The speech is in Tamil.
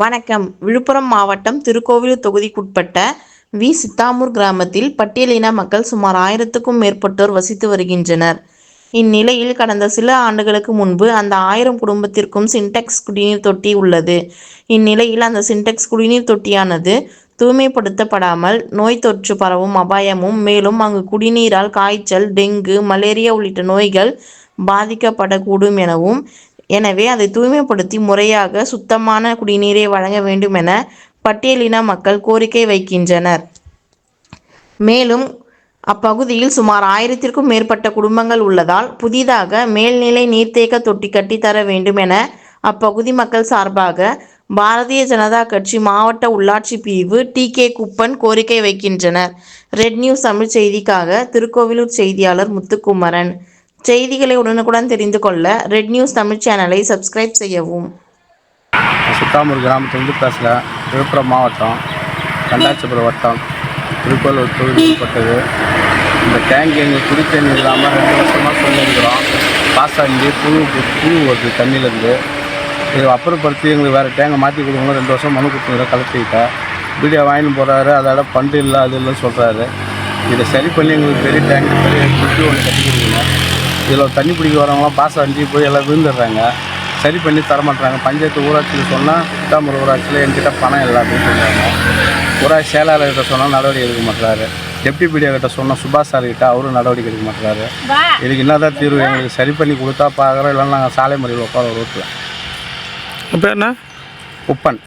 வணக்கம். விழுப்புரம் மாவட்டம் திருக்கோவிலூர் தொகுதிக்குட்பட்ட வி. சித்தாமூர் கிராமத்தில் பட்டியலின மக்கள் சுமார் ஆயிரத்துக்கும் மேற்பட்டோர் வசித்து வருகின்றனர். இந்நிலையில் கடந்த சில ஆண்டுகளுக்கு முன்பு அந்த ஆயிரம் குடும்பத்திற்கும் சின்டெக்ஸ் குடிநீர் தொட்டி உள்ளது. இந்நிலையில் அந்த சின்டெக்ஸ் குடிநீர் தொட்டியானது தூய்மைப்படுத்தப்படாமல் நோய் தொற்று பரவும் அபாயமும் மேலும் அங்கு குடிநீரால் காய்ச்சல் டெங்கு மலேரியா உள்ளிட்ட நோய்கள் பாதிக்கப்படக்கூடும் எனவும் எனவே அதை தூய்மைப்படுத்தி முறையாக சுத்தமான குடிநீரை வழங்க வேண்டுமென பட்டியலின மக்கள் கோரிக்கை வைக்கின்றனர். மேலும் அப்பகுதியில் சுமார் ஆயிரத்திற்கும் மேற்பட்ட குடும்பங்கள் உள்ளதால் புதிதாக மேல்நிலை நீர்த்தேக்க தொட்டி கட்டித்தர வேண்டும் என அப்பகுதி மக்கள் சார்பாக பாரதிய ஜனதா கட்சி மாவட்ட உள்ளாட்சி பிரிவு டி. கே. குப்பன் கோரிக்கை வைக்கின்றனர். ரெட் நியூஸ் தமிழ் செய்திக்காக திருக்கோவிலூர் செய்தியாளர் முத்துக்குமரன். செய்திகளை உடனுக்குடன் தெரிந்து கொள்ள ரெட் நியூஸ் தமிழ் சேனலை சப்ஸ்கிரைப் செய்யவும். சுத்தாமூர் கிராமத்திலிருந்து பேசுகிறேன் விழுப்புரம் மாவட்டம் கண்டாச்சிபுரம் வட்டம் திருக்கோளூர் தொகுதி இந்த டேங்க் எங்கள் குடித்தண்ணி இல்லாமல் ரெண்டு வருஷமாக சொல்லியிருக்கிறோம் பாஸ் அஞ்சு புழு புழு வருது தண்ணியிலேருந்து. இது அப்புறப்படுத்தி எங்களுக்கு வேறு டேங்கை மாற்றி கொடுக்கணும் ரெண்டு வருஷம் மனு கொடுத்துக்கிறோம் கலெக்டர்கிட்ட. வீடியோ வாங்கிட்டு போகிறாரு அதோட பண்டு இல்லை அது இல்லைன்னு சொல்கிறாரு இதை சரி பண்ணி எங்களுக்கு பெரிய டேங்க் பெரிய குட்டி ஒன்று கட்டி கொடுக்கணும். இதில் தண்ணி பிடிக்க வரவங்களாம் பாஸ் அஞ்சு போய் எல்லாம் விழுந்துடுறாங்க. சரி பண்ணி தர மாட்டாங்க பஞ்சாயத்து ஊராட்சியில் சொன்னால் சித்தாமூர் ஊராட்சியில் என்கிட்ட பணம் இல்லை அப்படின்னு சொல்கிறாங்க ஊராட்சி செயலாளர்கிட்ட சொன்னால் நடவடிக்கை எடுக்க மாட்டாரு டெப்டி பிடிஓ கிட்ட சொன்னால் சுபாஷ் சார் கிட்ட அவரும் நடவடிக்கை எடுக்க மாட்டாரு இதுக்கு என்னதான் தீர்வு? எங்களுக்கு சரி பண்ணி கொடுத்தா பார்க்குறோம் இல்லைன்னா நாங்கள் சாலை முறையில் உட்கார ரோட்டில் இப்போ என்ன? உப்பன்.